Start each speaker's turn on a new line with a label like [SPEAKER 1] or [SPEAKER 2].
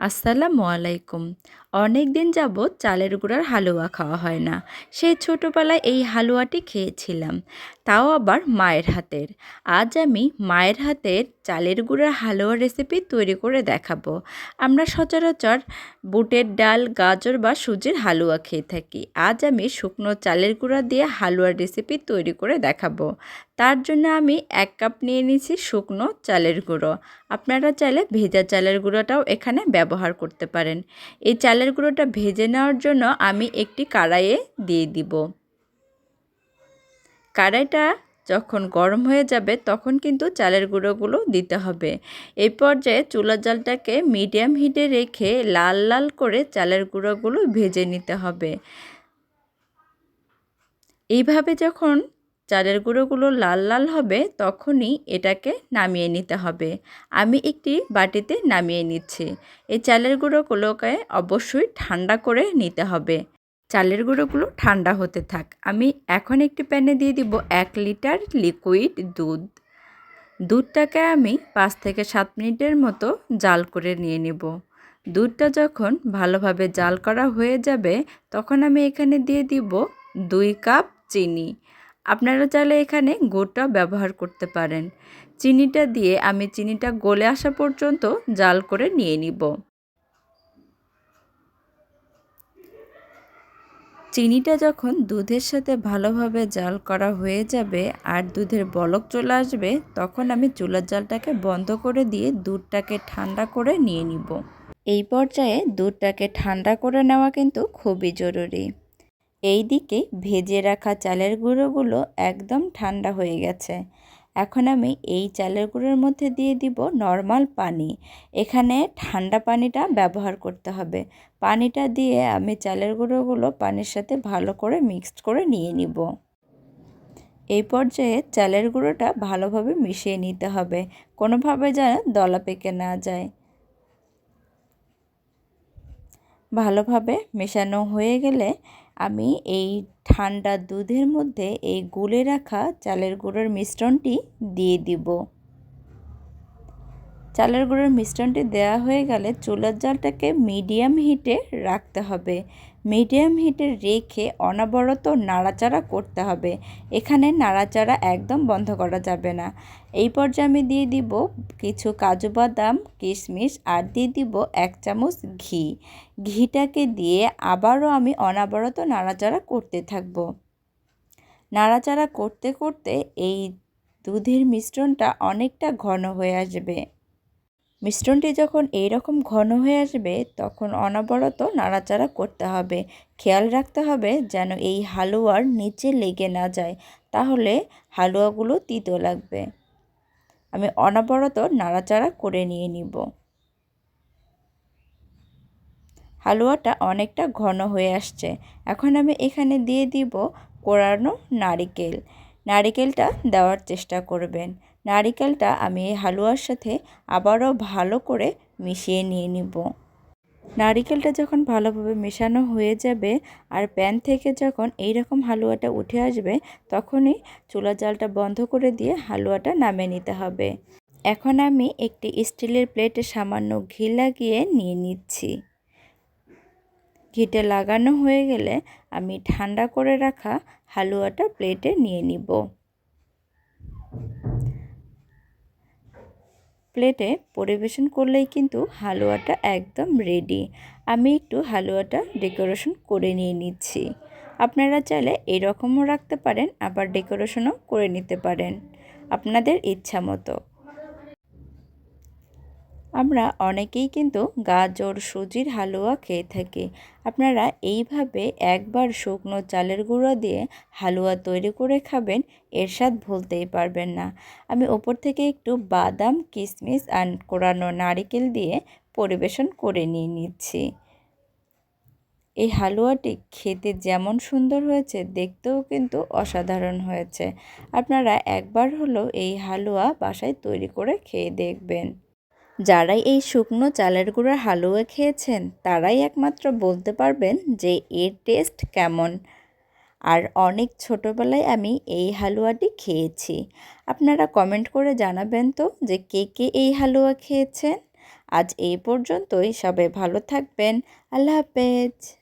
[SPEAKER 1] আসসালামু আলাইকুম। অনেক দিন যাবৎ চালের গুঁড়ার হালুয়া খাওয়া হয় না। সেই ছোটোবেলায় এই হালুয়াটি খেয়েছিলাম। তাও আবার মায়ের হাতের। আজ আমি মায়ের হাতের চালের গুঁড়ার হালুয়া রেসিপি তৈরি করে দেখাবো। আমরা সচরাচর বুটের ডাল, গাজর বা সুজির হালুয়া খেয়ে থাকি। আজ আমি শুকনো চালের গুঁড়া দিয়ে হালুয়ার রেসিপি তৈরি করে দেখাবো। তার জন্য আমি এক কাপ নিয়ে নিয়েছি শুকনো চালের গুঁড়ো। আপনারা চাইলে ভেজা চালের গুঁড়োটাও এখানে ব্যবহার করতে পারেন। এই চালের গুঁড়োটা ভেজে নেওয়ার জন্য আমি একটি কড়াইয়ে দিয়ে দিব। কড়াইটা যখন গরম হয়ে যাবে তখন কিন্তু চালের গুঁড়োগুলো দিতে হবে। এই পর্যায়ে চুলার জালটাকে মিডিয়াম হিটে রেখে লাল লাল করে চালের গুঁড়োগুলো ভেজে নিতে হবে। এইভাবে যখন চালের গুঁড়োগুলো লাল লাল হবে তখনই এটাকে নামিয়ে নিতে হবে। আমি একটি বাটিতে নামিয়ে নিচ্ছি। এই চালের গুঁড়োগুলোকে অবশ্যই ঠান্ডা করে নিতে হবে। চালের গুঁড়োগুলো ঠান্ডা হতে থাক। আমি এখন একটি প্যানে দিয়ে দিব এক লিটার লিকুইড দুধ। দুধটাকে আমি পাঁচ থেকে সাত মিনিটের মতো জাল করে নিয়ে নেব। দুধটা যখন ভালোভাবে জাল করা হয়ে যাবে, তখন আমি এখানে দিয়ে দিব দুই কাপ চিনি। আপনারা চাইলে এখানে গুড়টাও ব্যবহার করতে পারেন। চিনিটা দিয়ে আমি চিনিটা গলে আসা পর্যন্ত জাল করে নিয়ে নিব। চিনিটা যখন দুধের সাথে ভালোভাবে জাল করা হয়ে যাবে আর দুধের বলক চলে আসবে, তখন আমি চুলার জালটাকে বন্ধ করে দিয়ে দুধটাকে ঠান্ডা করে নিয়ে নিব। এই পর্যায়ে দুধটাকে ঠান্ডা করে নেওয়া কিন্তু খুবই জরুরি। এই দিকে ভেজে রাখা চালের গুঁড়োগুলো একদম ঠান্ডা হয়ে গেছে। এখন আমি এই চালের গুঁড়োর মধ্যে দিয়ে দিব নর্মাল পানি। এখানে ঠান্ডা পানিটা ব্যবহার করতে হবে। পানিটা দিয়ে আমি চালের গুঁড়োগুলো পানির সাথে ভালো করে মিক্সড করে নিয়ে নিব। এই পর্যায়ে চালের গুঁড়োটা ভালোভাবে মিশিয়ে নিতে হবে। কোনোভাবে যেন দলা পেকে না যায়। ভালোভাবে মেশানো হয়ে গেলে আমি এই ঠান্ডা দুধের মধ্যে এই গুলে রাখা চালের গুঁড়োর মিশ্রণটি দিয়ে দিব। চালের গুঁড়োর মিশ্রণটি দেওয়া হয়ে গেলে চুলার জালটাকে মিডিয়াম হিটে রাখতে হবে। মিডিয়াম হিটে রেখে অনবরত নাড়াচাড়া করতে হবে। এখানে নাড়াচাড়া একদম বন্ধ করা যাবে না। এই পর্যায়ে আমি দিয়ে দিব কিছু কাজু বাদাম, কিশমিশ আর দিয়ে দিব এক চামচ ঘি। ঘিটাকে দিয়ে আবারও আমি অনবরত নাড়াচাড়া করতে থাকব। নাড়াচাড়া করতে করতে এই দুধের মিশ্রণটা অনেকটা ঘন হয়ে আসবে। মিশ্রণটি যখন এই রকম ঘন হয়ে আসবে, তখন অনবরত নাড়াচাড়া করতে হবে। খেয়াল রাখতে হবে যেন এই হালুয়ার নিচে লেগে না যায়, তাহলে হালুয়াগুলো তিতো লাগবে। আমি অনবরত নাড়াচাড়া করে নিয়ে নিব। হালুয়াটা অনেকটা ঘন হয়ে আসছে। এখন আমি এখানে দিয়ে দিব কোরানো নারিকেল। নারিকেলটা দেওয়ার চেষ্টা করবেন। নারিকেলটা আমি এই হালুয়ার সাথে আবারও ভালো করে মিশিয়ে নিয়ে নিব। নারিকেলটা যখন ভালোভাবে মেশানো হয়ে যাবে আর প্যান থেকে যখন এই রকম হালুয়াটা উঠে আসবে, তখনই চুলা জালটা বন্ধ করে দিয়ে হালুয়াটা নামে নিতে হবে। এখন আমি একটি স্টিলের প্লেটে সামান্য ঘি লাগিয়ে নিয়ে নিচ্ছি। ঘিটা লাগানো হয়ে গেলে আমি ঠান্ডা করে রাখা হালুয়াটা প্লেটে নিয়ে নিব। প্লেটে পরিবেশন করলেই কিন্তু হালুয়াটা একদম রেডি আমি একটু হালুয়াটা ডেকোরেশন করে নিয়ে নিচ্ছি। আপনারা চাইলে এরকমও রাখতে পারেন, আবার ডেকোরেশনও করে নিতে পারেন। আপনাদের ইচ্ছা মতো। আমরা অনেকেই কিন্তু গাজর, সুজির হালুয়া খেয়ে থাকি। আপনারা এইভাবে একবার শুকনো চালের গুঁড়ো দিয়ে হালুয়া তৈরি করে খাবেন, এর স্বাদ ভুলতেই পারবেন না। আমি ওপর থেকে একটু বাদাম কিশমিশ আর কোরানো নারিকেল দিয়ে পরিবেশন করে নিয়ে নিচ্ছি। এই হালুয়াটি খেতে যেমন সুন্দর হয়েছে, দেখতেও কিন্তু অসাধারণ হয়েছে। আপনারা একবার হলেও এই হালুয়া বাসায় তৈরি করে খেয়ে দেখবেন। যারাই এই শুকনো চালের গুঁড়ার হালুয়া খেয়েছেন, তারাই একমাত্র বলতে পারবেন যে এর টেস্ট কেমন। আর অনেক ছোটোবেলায় আমি এই হালুয়াটি খেয়েছি। আপনারা কমেন্ট করে জানাবেন তো যে কে কে এই হালুয়া খেয়েছেন। আজ এই পর্যন্তই, সবাই ভালো থাকবেন। আল্লাহ হাফেজ।